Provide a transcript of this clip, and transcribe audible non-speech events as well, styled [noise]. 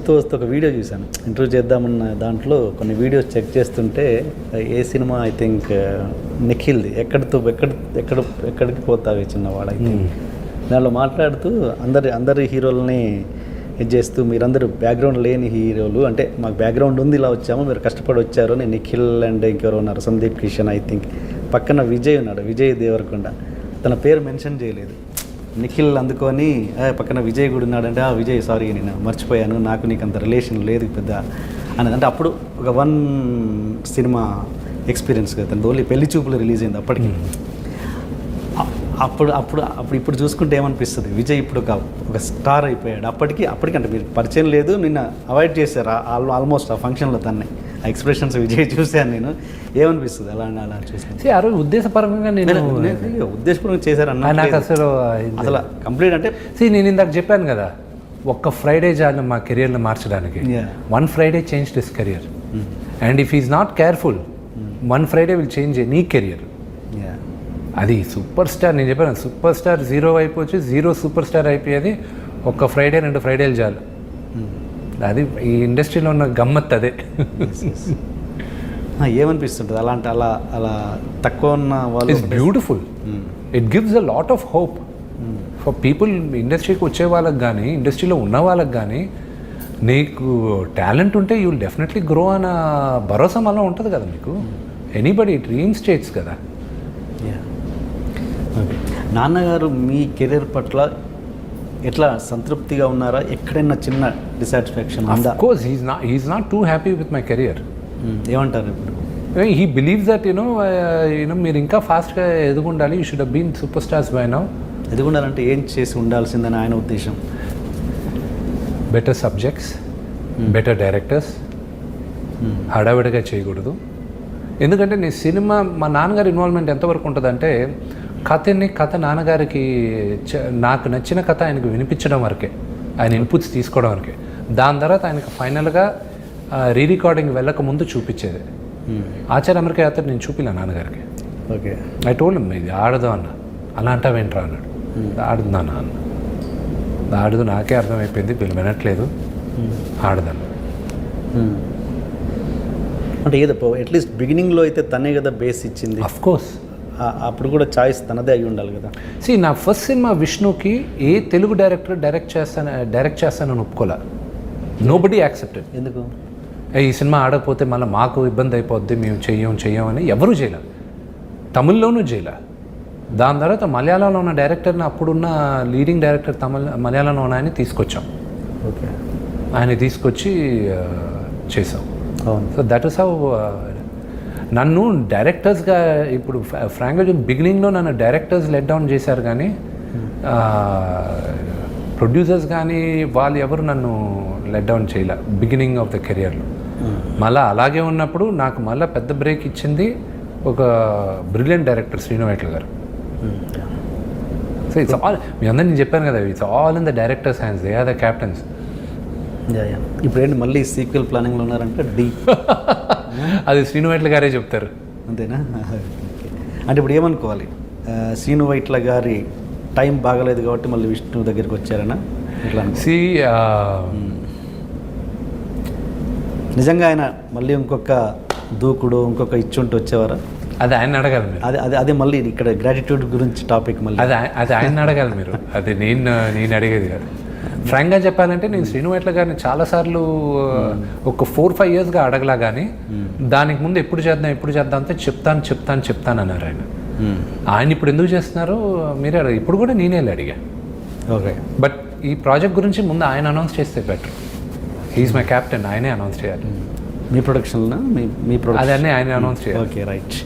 వస్తూ వస్తూ ఒక వీడియో చూశాను. ఇంటర్వ్యూ చేద్దామన్న దాంట్లో కొన్ని వీడియోస్ చెక్ చేస్తుంటే ఏ సినిమా ఐ థింక్ నిఖిల్ది. ఎక్కడితో ఎక్కడ ఎక్కడ ఎక్కడికి పోతావి చిన్నవాడు ఐ థింక్. దానిలో మాట్లాడుతూ అందరి అందరి హీరోలని ఇది చేస్తూ మీరందరూ బ్యాక్గ్రౌండ్ లేని హీరోలు అంటే మాకు బ్యాక్గ్రౌండ్ ఉంది ఇలా వచ్చాము మీరు కష్టపడి వచ్చారు అని నిఖిల్ అండ్ ఇంకెవరు ఉన్నారు సందీప్ కిషన్ ఐ థింక్. పక్కన విజయ్ ఉన్నాడు విజయ్ దేవరకొండ. తన పేరు మెన్షన్ చేయలేదు. నిఖిల్ అందుకొని "ఆ, పక్కన విజయ్ కూడా ఉన్నాడంటే ఆ విజయ్ సారీ నేను మర్చిపోయాను. నాకు నీకు అంత రిలేషన్ లేదు పెద్ద అని అంటే అప్పుడు ఒక వన్ సినిమా ఎక్స్పీరియన్స్ కదా ఓన్లీ పెళ్ళి చూపులు రిలీజ్ అయింది అప్పటికి. అప్పుడు అప్పుడు అప్పుడు ఇప్పుడు చూసుకుంటే ఏమనిపిస్తుంది? విజయ్ ఇప్పుడు ఒక ఒక స్టార్ అయిపోయాడు. అప్పటికి అప్పటికంటే మీరు పరిచయం లేదు. నిన్న అవాయిడ్ చేశారు. ఆల్ ఆల్మోస్ట్ ఆ ఫంక్షన్లో తన్నే. ఎక్స్ప్రెషన్స్ విజయ్ చూశాను నేను. ఏమనిపిస్తుంది అలా అలా See, ఆ రోజు ఉద్దేశపరంగా నేను నేను ఉద్దేశపూర్వకంగా చేశారు ఆ, నాకు అసలు అసలు కంప్లీట్ అంటే సి నేను ఇందాక చెప్పాను కదా ఒక్క ఫ్రైడే చాలు మా కెరియర్ని మార్చడానికి. One Friday change this career and if is not careful one Friday will change నీ కెరియర్. అది సూపర్ స్టార్ నేను చెప్పాను సూపర్ స్టార్ జీరో అయిపోవచ్చు జీరో సూపర్ స్టార్ అయిపోయేది ఒక్క ఫ్రైడే రెండు ఫ్రైడేలు చాలు. అది ఈ ఇండస్ట్రీలో ఉన్న గమ్మత్ అదే. ఏమనిపిస్తుంటుంది? అలాంటి అలా అలా తక్కువ ఉన్న వాళ్ళు it's beautiful it gives a lot of hope for people ఇండస్ట్రీకి వచ్చే వాళ్ళకి కానీ ఇండస్ట్రీలో ఉన్న వాళ్ళకి కానీ నీకు టాలెంట్ ఉంటే యూ డెఫినెట్లీ గ్రో అన్న భరోసా మళ్ళీ ఉంటుంది కదా మీకు ఎనీబడి డ్రీమ్ స్టేట్స్ కదా. నాన్నగారు మీ కెరీర్ పట్ల ఎట్లా సంతృప్తిగా ఉన్నారా? ఎక్కడైనా చిన్న డిసాటిస్ఫాక్షన్ ఉందా? Course he's not he's not too happy with my career. ఏమంటారు ఇప్పుడు? He believes that you know you know మీరు ఇంకా ఫాస్ట్గా ఎదుగుండాలి. You should been super stars by now ఎదుగుండాలంటే ఏం చేసి ఉండాల్సిందని ఆయన ఉద్దేశం? బెటర్ సబ్జెక్ట్స్ బెటర్ డైరెక్టర్స్ హడావిడిగా చేయకూడదు. ఎందుకంటే నీ సినిమా మా నాన్నగారి ఇన్వాల్వ్మెంట్ ఎంతవరకు ఉంటుందంటే కథని కథ నాన్నగారికి నాకు నచ్చిన కథ ఆయనకు వినిపించడం వరకే. ఆయన ఇన్పుట్స్ తీసుకోవడం వరకే. దాని తర్వాత ఆయనకు ఫైనల్గా రీ రికార్డింగ్ వెళ్ళక ముందు చూపించేది. ఆచార్య అమెరికా యాత్ర నేను చూపిలే నాన్నగారికి. ఓకే. ఐ టోల్డ్ ఇది ఆడదు అన్న. అలా అంటావేంట్రా అన్నాడు ఆడుతున్నాను అన్న. ఆడదు నాకే అర్థమైపోయింది వీళ్ళు వినట్లేదు. ఆడదన్న అంటే ఏదో అట్లీస్ట్ బిగినింగ్లో అయితే తనే కదా బేస్ ఇచ్చింది. అఫ్ కోర్స్ అప్పుడు కూడా చాయిస్ తనదే అయి ఉండాలి కదా. సి నా ఫస్ట్ సినిమా విష్ణుకి ఏ తెలుగు డైరెక్టర్ డైరెక్ట్ చేస్తాను డైరెక్ట్ చేస్తానని ఒప్పుకోలే. నో బడీ యాక్సెప్టెడ్ ఎందుకు ఈ సినిమా ఆడకపోతే మళ్ళీ మాకు ఇబ్బంది అయిపోద్ది మేము చెయ్యం చెయ్యం అని ఎవరూ చేయలే. తమిళ్ళోనూ చేయలే. దాని తర్వాత మలయాళంలో ఉన్న డైరెక్టర్ని అప్పుడున్న లీడింగ్ డైరెక్టర్ తమిళ మలయాళంలో ఉన్న ఆయన తీసుకొచ్చాం. ఓకే. ఆయన తీసుకొచ్చి చేసాం అవును. సో దట్ ఇస్ హౌ నన్ను డైరెక్టర్స్గా ఇప్పుడు ఫ్రాంక్గా బిగినింగ్లో నన్ను డైరెక్టర్స్ లెట్ డౌన్ చేశారు కానీ ప్రొడ్యూసర్స్ కానీ వాళ్ళు ఎవరు నన్ను లెట్ డౌన్ చేయలే బిగినింగ్ ఆఫ్ ద కెరియర్లో మళ్ళీ అలాగే ఉన్నప్పుడు నాకు మళ్ళీ పెద్ద బ్రేక్ ఇచ్చింది ఒక బ్రిలియంట్ డైరెక్టర్ శ్రీనువైట్ల గారు. సో ఇట్స్ ఆల్ మీ అందరూ నేను చెప్పాను కదా it's all in the directors hands they are the captains ఇప్పుడు ఏంటి మళ్ళీ సీక్వెల్ ప్లానింగ్లో ఉన్నారంటే డీ [laughs] అది శ్రీనువైట్ల గారే చెప్తారు. అంతేనా. అంటే ఇప్పుడు ఏమనుకోవాలి? శ్రీను వైట్ల గారి టైం బాగలేదు కాబట్టి మళ్ళీ విష్ణు దగ్గరికి వచ్చారనా? ఇట్లా. సి నిజంగా ఆయన మళ్ళీ ఇంకొక దూకుడు ఇంకొక ఇచ్చుంటూ వచ్చేవారా? అది ఆయన అడగాలి మీరు. అదే అదే అదే మళ్ళీ ఇక్కడ గ్రాటిట్యూడ్ గురించి టాపిక్ మళ్ళీ. అది అది ఆయన అడగాలి మీరు. అది నేను నేను అడిగేది కాదు. ఫ్రాంక్గా చెప్పాలంటే నేను శ్రీనువైట్ల గారిని చాలాసార్లు ఒక ఫోర్ ఫైవ్ ఇయర్స్గా అడగలా కానీ దానికి ముందు ఎప్పుడు చేద్దాం ఎప్పుడు చేద్దాం అంటే చెప్తాను చెప్తాను చెప్తాను అన్నారు ఆయన. ఆయన ఇప్పుడు ఎందుకు చేస్తున్నారు మీరే అడగ ఇప్పుడు కూడా నేనే వెళ్ళి అడిగా. ఓకే బట్ ఈ ప్రాజెక్ట్ గురించి ముందు ఆయన అనౌన్స్ చేస్తే బెటర్ ఈజ్ మై కెప్టెన్ ఆయనే అనౌన్స్ చేయాలి. మీ ప్రొడక్షన్లో మీ మీ ప్రొడక్షన్ అదన్నీ ఆయన అనౌన్స్ చేయాలి. Okay right